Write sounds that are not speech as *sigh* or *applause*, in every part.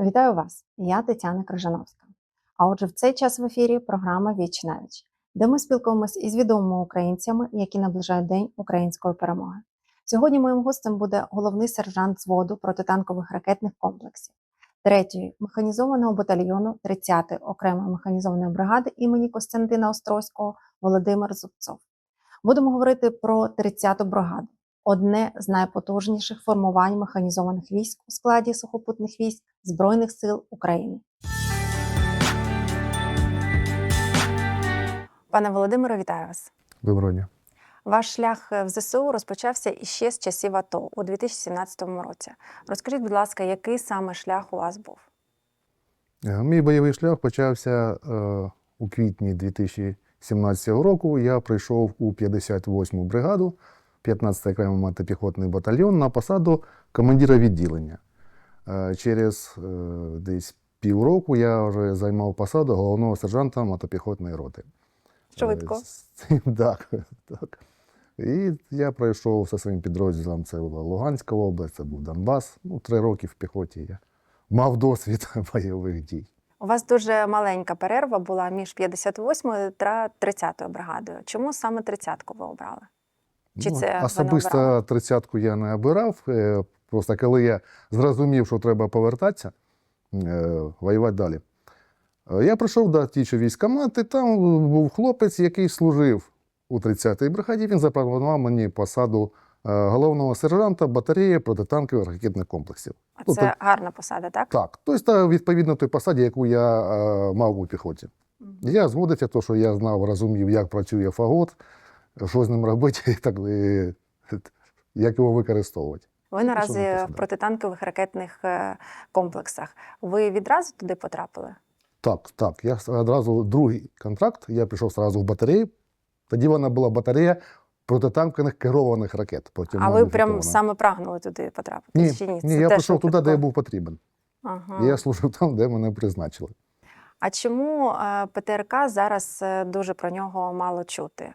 Вітаю вас! Я Тетяна Крижановська. А отже, в цей час в ефірі програма Віч віч, де ми спілкуємось із відомими українцями, які наближають День української перемоги. Сьогодні моїм гостем буде головний сержант зводу протитанкових ракетних комплексів 3-ї механізованого батальйону 30-ї окремої механізованої бригади імені Костянтина Острозького Володимир Зубцов. Будемо говорити про 30-ту бригаду, одне з найпотужніших формувань механізованих військ у складі сухопутних військ Збройних сил України. Пане Володимире, вітаю вас. Доброго дня. Ваш шлях в ЗСУ розпочався іще з часів АТО у 2017 році. Розкажіть, будь ласка, який саме шлях у вас був? Е, Мій бойовий шлях почався е, у квітні 2017 року. Я прийшов у 58-му бригаду, 15-й окремий мотопіхотний батальйон на посаду командира відділення. Е, через е, десь півроку я вже займав посаду головного сержанта мотопіхотної роти. Швидко. Е, *laughs* Так, так. І я пройшов зі своїм підрозділом. Це була Луганська область, це був Донбас. Ну, три роки в піхоті я мав досвід *laughs* бойових дій. У вас дуже маленька перерва була між 58-ю та 30-ю бригадою. Чому саме 30-ку ви обрали? Чи це ви особисто тридцятку я не обирав. е, Просто коли я зрозумів, що треба повертатися, е, воювати далі. е, Я прийшов до тічого військкомат, і там був хлопець, який служив у 30-й бригаді. Він запропонував мені посаду головного сержанта батареї протитанкових ракетних комплексів. А Ну, Це гарна посада, так? Так, тобто відповідно той посаді, яку я мав у піхоті. Я згодився, то, що я знав, розумів, як працює фагот, що з ним робити, *laughs* і так, як його використовувати. Ви наразі в протитанкових ракетних е, комплексах. Ви відразу туди потрапили? Так, так. Я одразу другий контракт, я пішов одразу в батарею. Тоді вона була батарея протитанкових керованих ракет. Потім а ви прям саме прагнули туди потрапити? Ні, Чи ні? ні я пішов туди, де я був потрібен. Ага. І Я служив там, де мене призначили. А чому е, ПТРК зараз е, дуже про нього мало чути?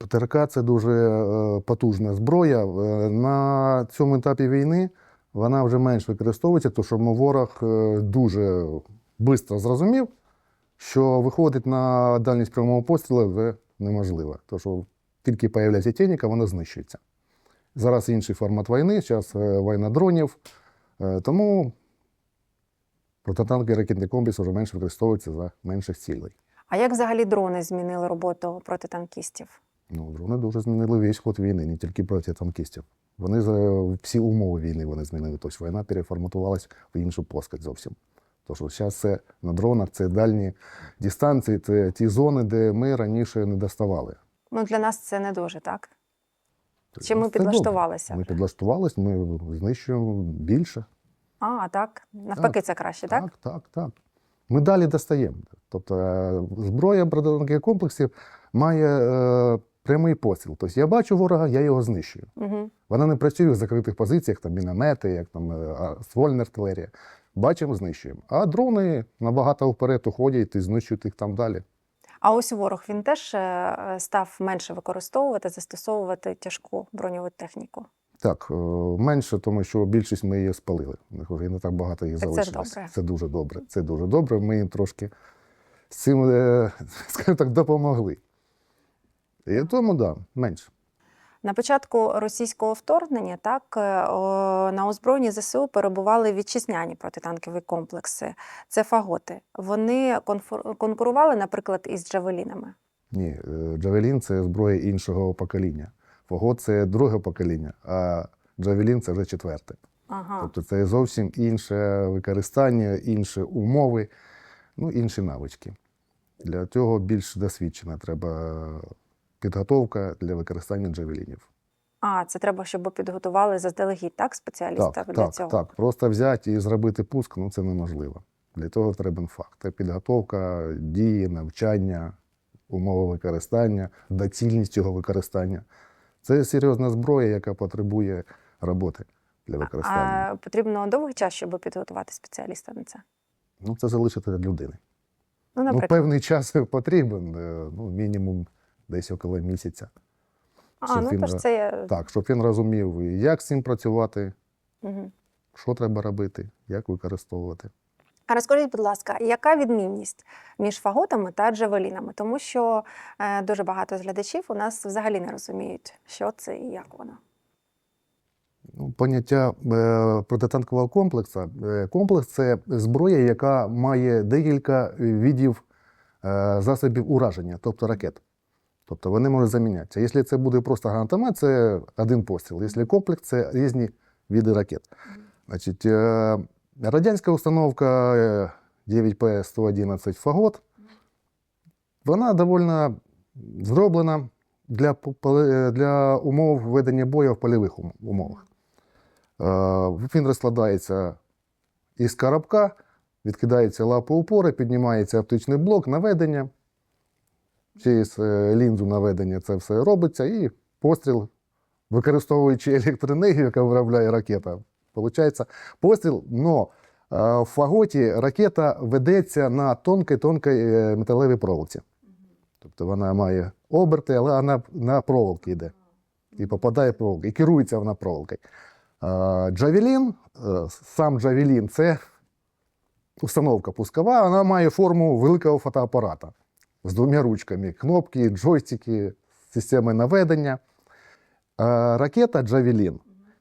ПТРК це дуже е, потужна зброя. Е, На цьому етапі війни вона вже менш використовується, тому що ворог е, дуже швидко зрозумів, що виходить на дальність прямого пострілу вже неможливо. Тому що тільки з'являється техніка, вона знищується. Зараз інший формат війни, зараз війна дронів. Тому протитанкові ракетні комплекси вже менше використовуються за менших цілей. А як взагалі дрони змінили роботу протитанкістів? Ну, дрони дуже змінили весь ход війни, не тільки проти танкістів. Вони за всі умови війни вони змінили. Тобто війна переформатувалась в іншу плоскость зовсім. Що зараз це на дронах, це дальні дистанції, це ті зони, де ми раніше не доставали. Ну для нас це не дуже так. Чи Ну, ми підлаштувалися? Ми вже? підлаштувались, ми знищуємо більше. А, так. Навпаки, це краще, так? Так, так, так. Ми далі достаємо. Тобто е, зброя протитанкових комплексів має е, прямий постріл. Тобто я бачу ворога, я його знищую. Угу. Вона не працює в закритих позиціях, там міномети, як там е, ствольна артилерія. Бачимо, знищуємо. А дрони набагато вперед уходять і знищують їх там далі. А ось ворог він теж е, став менше використовувати, застосовувати тяжку броньову техніку. Так, е, менше, тому що більшість ми її спалили. Вже не так багато їх Так це. Це дуже добре. Це дуже добре. Ми їм трошки з цим, *laughs* скажімо так, допомогли. І тому, так, да, менше. На початку російського вторгнення так е, на озброєнні ЗСУ перебували вітчизняні протитанкові комплекси. Це фаготи. Вони конкурували, наприклад, із джавелінами. Ні, е, Джавелін це зброя іншого покоління. Фагот це друге покоління, а Джавелін це вже четверте. Ага. Тобто це зовсім інше використання, інші умови, ну, інші навички. Для цього більш досвідчена треба підготовка для використання джавелінів. А, це треба, щоб підготували заздалегідь, так, спеціаліста Так, для так, цього. так. Просто взяти і зробити пуск ну, це неможливо. Для того потрібен факт. Підготовка, дії, навчання, умови використання, доцільність цього використання. Це серйозна зброя, яка потребує роботи для використання. А потрібно довгий час, щоб підготувати спеціаліста на це. Ну, це залишити від людини. Ну, Ну, певний час *laughs* потрібен, е, ну, мінімум десь около місяця. а, щоб ну він тож це є. Так, щоб він розумів, як з цим працювати, Угу. що треба робити, як використовувати. А розкажіть, будь ласка, яка відмінність між фаготами та джавелінами? Тому що е, дуже багато з глядачів у нас взагалі не розуміють, що це і як воно. Ну, Поняття е, протитанкового комплексу. е, Комплекс це зброя, яка має декілька видів е, засобів ураження, тобто ракет. Тобто вони можуть замінятися. Якщо це буде просто гранатомет, це один постріл. Якщо комплекс, це різні види ракет. Значить, е, радянська установка е, 9П-111 Фагот, вона доволі зроблена для, для умов ведення бою в польових умовах. Е, Він розкладається із коробка, відкидається лапа упори, піднімається оптичний блок наведення. Через е, лінзу наведення це все робиться, і постріл, використовуючи *laughs* електроенергію, яка виробляє ракета. Получається постріл, но е, в фаготі ракета ведеться на тонкій-тонкій е, металевій проволоці. Тобто вона має оберти, але вона на проволоки йде. І попадає в проволоку, і керується вона проволокою. Джавелін, сам Джавелін це установка пускова, вона має форму великого фотоапарата з двома ручками, кнопки, джойстики, системи наведення. Ракета Джавелін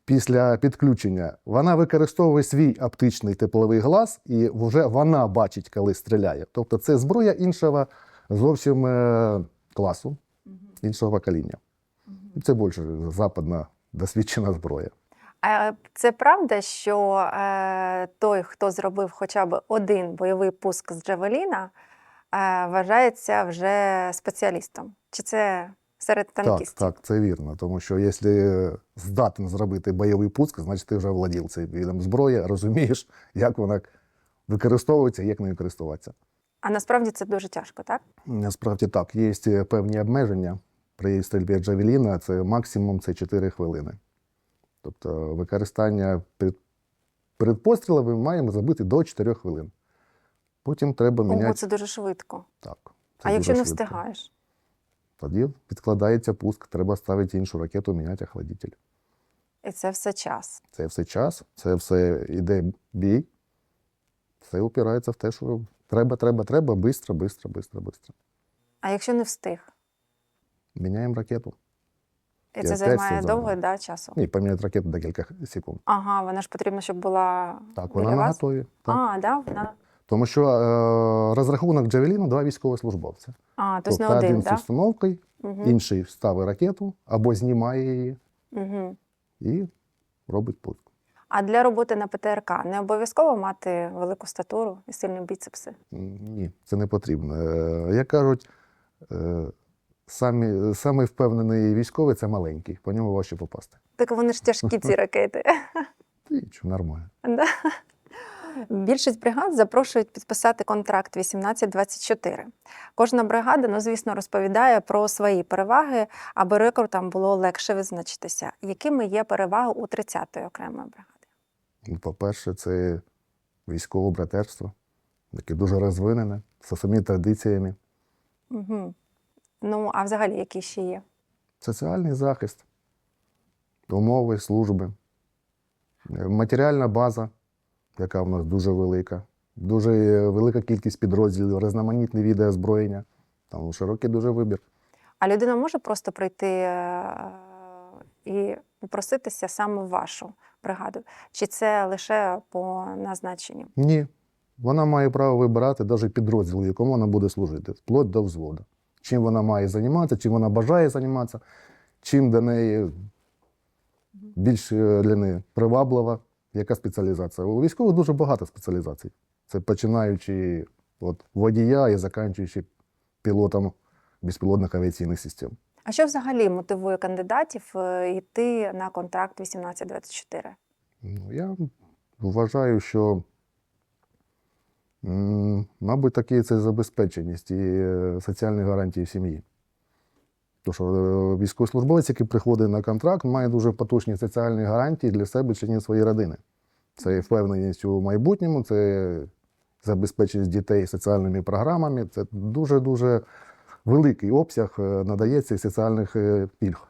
після підключення вона використовує свій оптичний тепловий глаз, і вже вона бачить, коли стріляє. Тобто це зброя іншого зовсім е, класу, іншого покоління. Це більше западна досвідчена зброя. А це правда, що е, той, хто зробив хоча б один бойовий пуск з джавеліна, вважається вже спеціалістом? Чи це серед Так, танкістів? так, це вірно. Тому що якщо здатен зробити бойовий пуск, значить ти вже владів цим видом зброї, розумієш, як вона використовується, як нею користуватися. А насправді це дуже тяжко, так? Насправді так, є певні обмеження при стрільбі Джавеліна, це максимум це 4 хвилини. Тобто використання перед, перед пострілом ми маємо забити до 4 хвилин. Потім треба Ого, міняти. це дуже швидко. Так, це а якщо не швидко. встигаєш? Тоді відкладається пуск, треба ставити іншу ракету, міняти охладитель. І це все час. Це все час, це все йде бій. Все упирається в те, що треба, треба, треба, бистро, бистро, бистро, бистро. А якщо не встиг? Міняємо ракету. І І це займає довго да, часу? Ні, поміняти ракету декілька секунд. Ага, вона ж потрібно, щоб була Так, біля вона на вас? готові. Так. А, да, вона. Тому що е, розрахунок Джавеліна два військовослужбовця. А, тобто не один, один з установкою, Угу. інший ставить ракету або знімає її Угу. і робить пуск. А для роботи на ПТРК не обов'язково мати велику статуру і сильні біцепси. Ні, це не потрібно. Е, Як кажуть, е, самі, самий впевнений військовий це маленький, по ньому важче попасти. Так вони ж тяжкі ці ракети. І що, нормально. Більшість бригад запрошують підписати контракт 1824. Кожна бригада, ну звісно, розповідає про свої переваги, аби рекрутам було легше визначитися, якими є переваги у 30-ї окремої бригади. Ну, По-перше, це військове братерство, яке дуже розвинене, з самими традиціями, Угу. Ну, а взагалі, які ще є? соціальний захист, умови служби, е, матеріальна база, яка в нас дуже велика, дуже велика кількість підрозділів, різноманітні види озброєння. Там широкий дуже вибір. А людина може просто прийти е, і попроситися саме в вашу бригаду? Чи це лише по назначенню? Ні. Вона має право вибирати навіть підрозділ, в якому вона буде служити, вплоть до взводу. Чим вона має займатися, чим вона бажає займатися, чим для неї більш е, для неї приваблива, яка спеціалізація. У військових дуже багато спеціалізацій. Це починаючи від водія і закінчуючи пілотом безпілотних авіаційних систем. А що взагалі мотивує кандидатів е, йти на контракт 1824? Ну, я вважаю, що, мабуть, таки це забезпеченість і е, соціальні гарантії сім'ї. Тому що е, військовослужбовець, який приходить на контракт, має дуже потужні соціальні гарантії для себе чи своєї родини. Це впевненість у майбутньому, це забезпеченість дітей соціальними програмами. Це дуже-дуже великий обсяг е, надається соціальних е, пільг.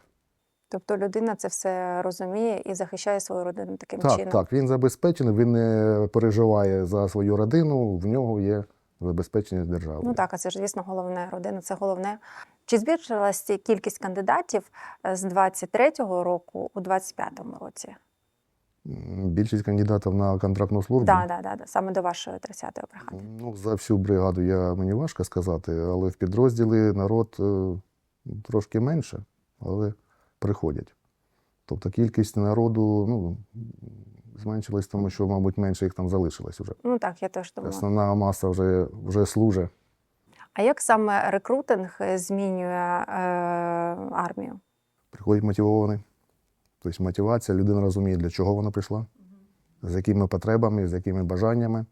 Тобто людина це все розуміє і захищає свою родину таким Так, чином. так, він забезпечений, він не переживає за свою родину, в нього є забезпечення держави. Ну так, а це ж звісно головне. Родина це головне. Чи збільшилася кількість кандидатів е, з 23-го року у 25-му році? Більшість кандидатів на контрактну службу. Так, да, да, да, саме до вашої 30-ї бригади. Ну, за всю бригаду я мені важко сказати, але в підрозділі народ е, трошки менше, але приходять. Тобто кількість народу ну, зменшилась, тому що, мабуть, менше їх там залишилось вже. Ну так, я теж думаю. Основна маса вже, вже служить. А як саме рекрутинг змінює е, армію? Приходять мотивовані. Тобто мотивація, людина розуміє, для чого вона прийшла, з якими потребами, з якими бажаннями.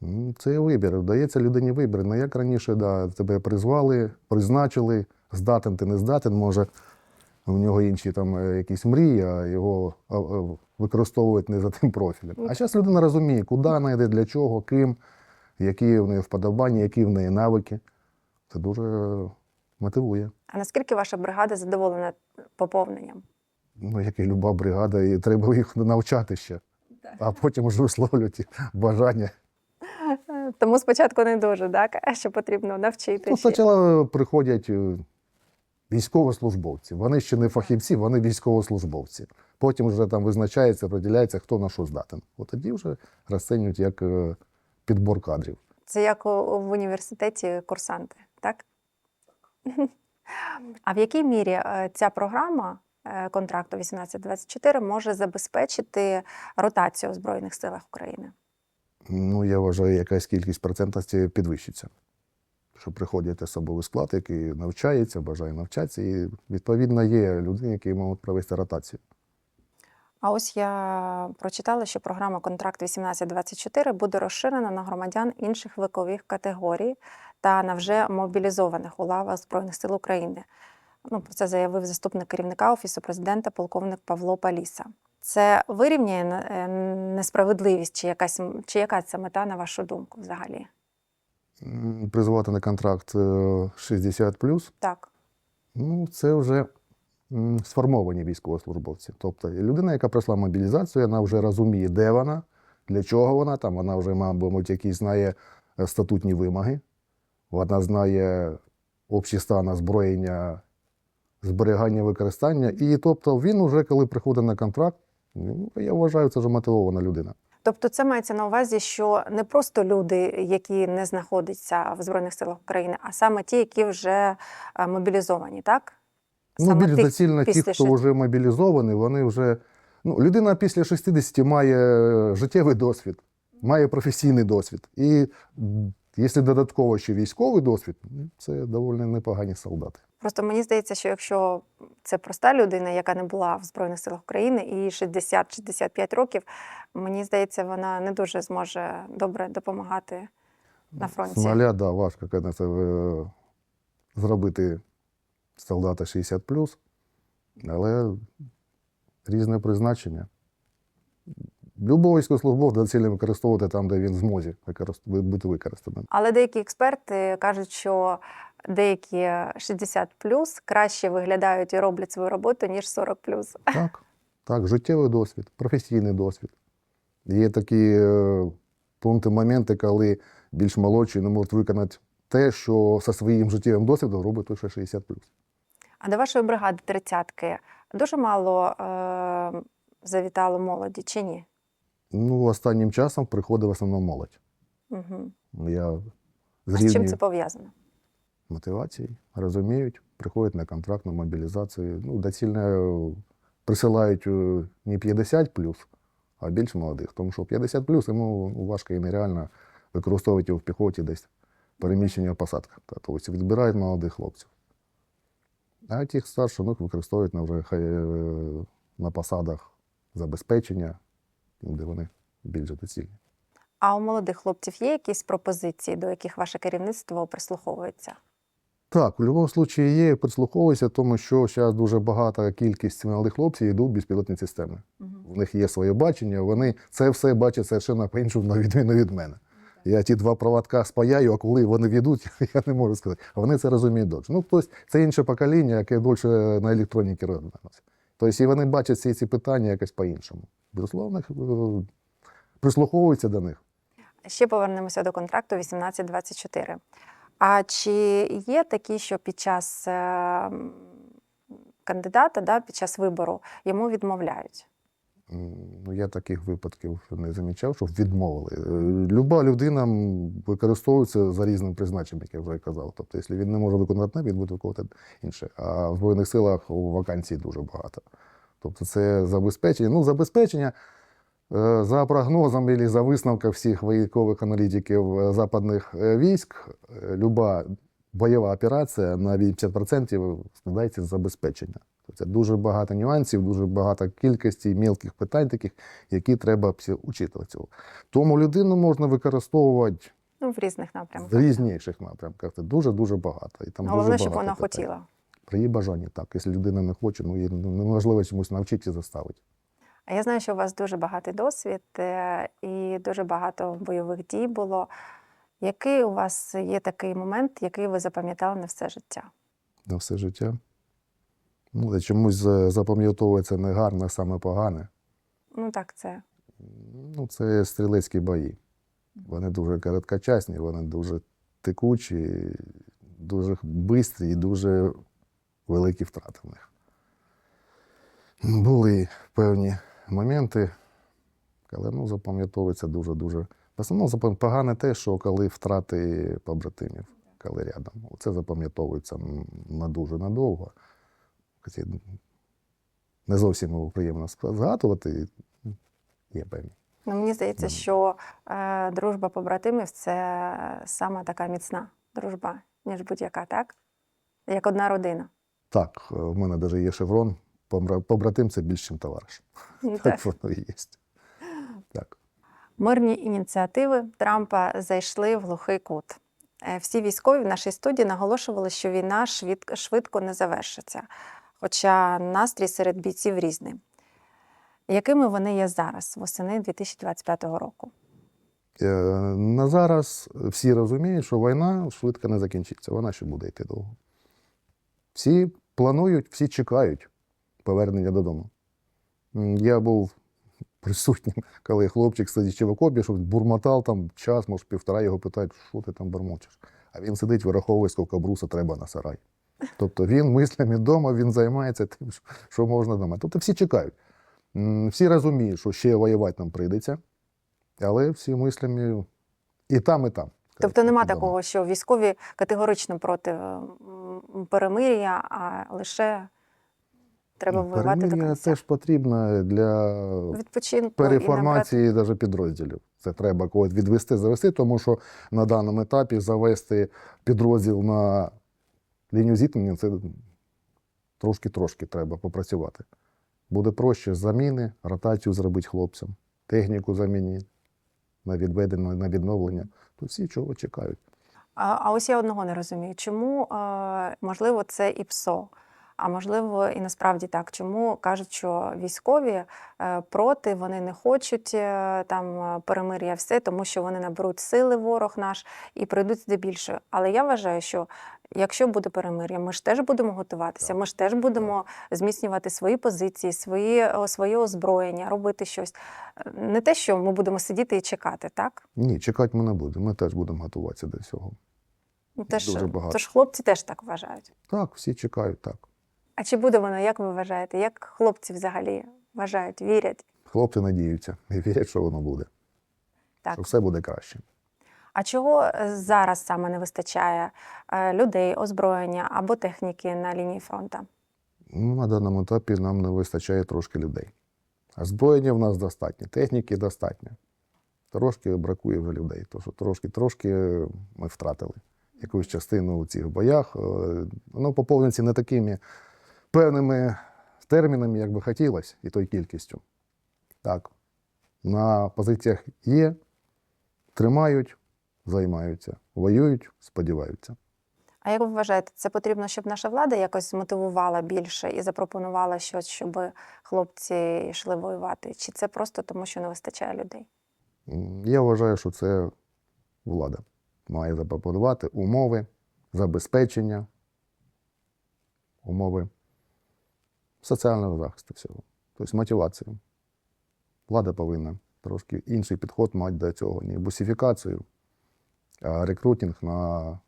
Ну, Це вибір. Дається людині вибір. Не як раніше, да, тебе призвали, призначили, здатен ти не здатен, може, у нього інші там е, якісь мрії, а його використовують не за тим профілем. А зараз людина розуміє, куди вона йде, для чого, ким, які в неї вподобання, які в неї навики. Це дуже мотивує. А наскільки ваша бригада задоволена поповненням? ну, як і люба бригада, і треба їх навчати ще, а потім вже висловлювати бажання. Е, Тому спочатку не дуже, так? Що потрібно навчити. Ну, спочатку приходять е, військовослужбовці. Вони ще не фахівці, вони військовослужбовці. Потім вже там визначається, поділяється, хто на що здатен. От тоді вже розцінюють як е, підбор кадрів. Це як в університеті курсанти, так? А в якій мірі е, ця програма е, контракту 1824 може забезпечити ротацію у Збройних силах України? Ну, я вважаю, якась кількість процентності підвищиться. Що приходять особовий склад, який навчається, бажає навчатися, і відповідно є люди, які можуть провести ротацію. А ось я прочитала, що програма Контракт 1824 буде розширена на громадян інших вікових категорій та на вже мобілізованих у лавах Збройних сил України. Ну, про це заявив заступник керівника Офісу президента, полковник Павло Паліса. Це вирівняє е, несправедливість, чи якась чи яка це мета, на вашу думку, взагалі? М, Призвати на контракт е, 60 Так. ну це вже сформовані військовослужбовці. Тобто людина, яка пройшла мобілізацію, вона вже розуміє, де вона, для чого вона там. Вона вже, мабуть, якісь знає е, статутні вимоги, вона знає общий стан озброєння, зберігання використання. І тобто він вже, коли приходить на контракт, я вважаю, це вже мотивована людина. Тобто, це мається на увазі, що не просто люди, які не знаходяться в Збройних силах України, а саме ті, які вже е, мобілізовані, так? Ну, Саме більш доцільно ті, хто шести- вже мобілізований, вони вже. Ну, людина після 60 має життєвий досвід, має професійний досвід. І якщо додатково ще військовий досвід, ну, це доволі непогані солдати. Просто мені здається, що якщо це проста людина, яка не була в Збройних силах України, і 60-65 років, мені здається, вона не дуже зможе добре допомагати на фронті. З нуля, да, важко звісно, е, зробити солдата 60 але різне призначення. Любого військовослужбовця доцільно використовувати там, де він в змозі бути використаним. Але деякі експерти кажуть, що деякі 60 краще виглядають і роблять свою роботу, ніж 40 Так, так, життєвий досвід, професійний досвід. Є такі е, пункти, моменти, коли більш молодші не можуть виконати те, що зі своїм життєвим досвідом робить той, що 60 А до вашої бригади тридцятки дуже мало е- завітало молоді чи ні? Ну, останнім часом приходить в основному молодь. Угу. Я з А з чим це пов'язано? Мотивації розуміють, приходять на контрактну мобілізацію. Ну, доцільно е, присилають е, не 50 а більш молодих. Тому що 50 плюс йому важко і нереально використовувати його в піхоті десь переміщення в посадках. Тобто відбирають молодих хлопців. А тих старших ну, використовують на, вже, е, на посадах забезпечення, де вони більш доцільні. А у молодих хлопців є якісь пропозиції, до яких ваше керівництво прислуховується? Так, у будь-якому випадку є, прислуховуюся, тому що зараз дуже багата кількість молодих хлопців йдуть в безпілотні системи. Угу. В них є своє бачення, вони це все бачать совершенно по-іншому, на відміну від мене. Я ті два проводка спаяю, а коли вони відуть, *laughs* я не можу сказати. А вони це розуміють довше. Ну, тобто, це інше покоління, яке більше на електроніки розглянулося. Тобто, і вони бачать всі ці питання якось по-іншому. Безусловно, е, прислуховуються до них. Ще повернемося до контракту 18-24. А чи є такі, що під час е, кандидата, да, під час вибору йому відмовляють? Ну, я таких випадків не замічав, щоб відмовили. Е, Люба людина використовується за різним призначенням, як я вже казав. Тобто, якщо він не може виконати одне, він буде виконувати інше. А в Збройних силах у вакансій дуже багато. Тобто, це забезпечення. Ну, забезпечення за прогнозом або за висновком всіх військових аналітиків е, западних е, військ, е, люба бойова операція на 80% складається з забезпечення. Це дуже багато нюансів, дуже багато кількості мілких питань, таких, які треба учитувати. Тому людину можна використовувати Ну, в різних в різніших напрямках. Це дуже дуже багато. І там Головне, дуже щоб багато вона хотіла. При її бажанні, так. Якщо людина не хоче, ну її неможливо чомусь навчити і заставити. А я знаю, що у вас дуже багатий досвід е, і дуже багато бойових дій було. Який у вас є такий момент, який ви запам'ятали на все життя? на все життя. Ну, чомусь запам'ятовується не гарне, а саме погане. Ну так, це Ну, це стрілецькі бої. Вони дуже короткочасні, вони дуже текучі, дуже швидкі і дуже великі втрати в них. Були певні моменти, коли ну, запам'ятовується дуже-дуже. В основному погане те, що коли втрати побратимів, коли рядом. Це запам'ятовується на дуже надовго. Не зовсім його приємно згадувати, є певні. ну мені здається, що е, дружба побратимів це саме така міцна дружба, ніж будь-яка, так? Як одна родина. Так, е, в мене навіть є шеврон. Побра- Побратим це більше, ніж товариш. Ну, Так воно і є. Так. Мирні ініціативи Трампа зайшли в глухий кут. Е, Всі військові в нашій студії наголошували, що війна швидко не завершиться, хоча настрій серед бійців різний. Якими вони є зараз, восени 2025 року? Е, На зараз всі розуміють, що війна швидко не закінчиться, вона ще буде йти довго. Всі планують, всі чекають повернення додому. Я був присутнім, *laughs* коли хлопчик сидячи в окопі, що бурмотав там час, може, півтора його питають, що ти там бурмочеш. А він сидить, вираховує, скільки бруса треба на сарай. Тобто він мислями вдома, він займається тим, що- можна вдома. Тобто всі чекають. Всі розуміють, що ще воювати нам прийдеться, але всі мислями і там, і там. Тобто нема Вдома. такого, що військові категорично проти перемир'я, а лише треба Ну, воювати до кінця. теж потрібно для Відпочинку і переформації навіть підрозділів. Це треба когось відвести, завести, тому що на даному етапі завести підрозділ на лінію зіткнення це трошки-трошки треба попрацювати. Буде проще заміни, ротацію зробити хлопцям, техніку замінити на відведення, на відновлення. То всі чого чекають. А, а ось я одного не розумію. Чому, можливо, це і ПСО, а можливо, і насправді так. Чому кажуть, що військові е, проти, вони не хочуть е, там е, перемир'я все, тому що вони наберуть сили ворог наш і прийдуть сюди більше. Але я вважаю, що якщо буде перемир'я, ми ж теж будемо готуватися, ми ж теж будемо зміцнювати свої позиції, свої, своє озброєння, робити щось. Не те, що ми будемо сидіти і чекати, так? Ні, чекати ми не будемо. Ми теж будемо готуватися до цього. Ну, Теж, Дуже багато. тож хлопці теж так вважають. Так, всі чекають так. А чи буде воно, як ви вважаєте? Як хлопці взагалі вважають, вірять? Хлопці надіються і вірять, що воно буде, Так. що все буде краще. А чого е, зараз саме не вистачає е, людей, озброєння або техніки на лінії фронту? Ну, на даному етапі нам не вистачає трошки людей. А зброєння в нас достатньо, техніки достатньо. Трошки бракує вже людей. Що трошки-трошки ми втратили якусь частину у цих боях. Е, Воно поповнюється не такими певними термінами, як би хотілося, і тою кількістю. Так, на позиціях є, тримають, займаються, воюють, сподіваються. А як ви вважаєте, це потрібно, щоб наша влада якось змотивувала більше і запропонувала щось, щоб хлопці йшли воювати? Чи це просто тому, що не вистачає людей? Я вважаю, що це влада має запропонувати умови забезпечення, умови соціального захисту всього. Тобто мотивацію. Влада повинна трошки інший підход мати до цього. Не бусифікацію, а рекрутинг на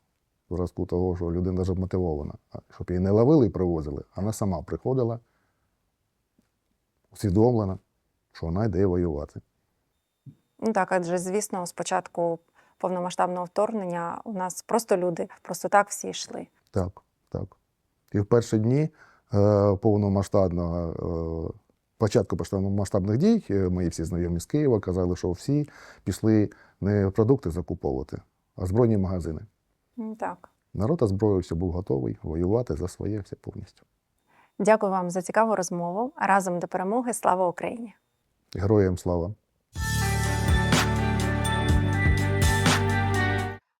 зразку того, що людина вже мотивована. Щоб її не ловили і привозили, а вона сама приходила, усвідомлена, що вона йде воювати. Ну так, адже звісно, спочатку повномасштабного вторгнення у нас просто люди, просто так всі йшли. Так, так. І в перші дні повномасштабного е, початку повномасштабних дій е, мої всі знайомі з Києва казали, що всі пішли не продукти закуповувати, а збройні магазини. Так. Народ озброївся, був готовий воювати за своє все повністю. Дякую вам за цікаву розмову. Разом до перемоги. Слава Україні! Героям слава!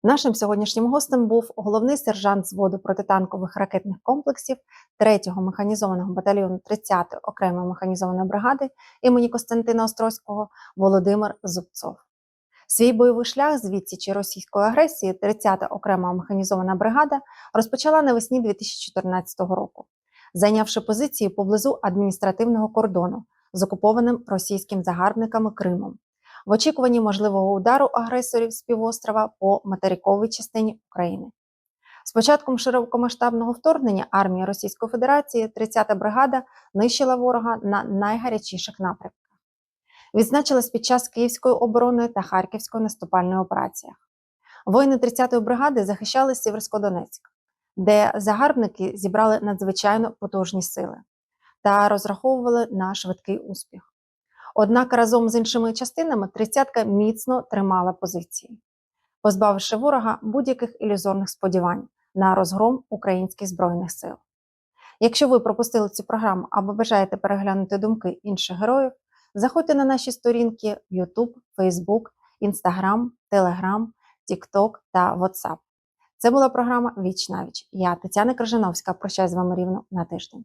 Нашим сьогоднішнім гостем був головний сержант зводу протитанкових ракетних комплексів 3-го механізованого батальйону 30-ї окремої механізованої бригади імені Костянтина Острозького Володимир Зубцов. Свій бойовий шлях з відсічі російської агресії 30-та окрема механізована бригада розпочала навесні 2014 року, зайнявши позиції поблизу адміністративного кордону з окупованим російським загарбниками Кримом в очікуванні можливого удару агресорів з півострова по материковій частині України. З початком широкомасштабного вторгнення армії Російської Федерації 30-та бригада нищила ворога на найгарячіших напрямках. Відзначилась під час Київської оборони та Харківської наступальної операціях. Воїни 30-ї бригади захищали Сіверськодонецьк, де загарбники зібрали надзвичайно потужні сили та розраховували на швидкий успіх. Однак разом з іншими частинами тридцятка міцно тримала позиції, позбавивши ворога будь-яких ілюзорних сподівань на розгром українських збройних сил. Якщо ви пропустили цю програму або бажаєте переглянути думки інших героїв, заходьте на наші сторінки в YouTube, Facebook, Instagram, Telegram, TikTok та WhatsApp. Це була програма Віч на віч. Я Тетяна Крижановська. Прощаюсь з вами рівно на тиждень.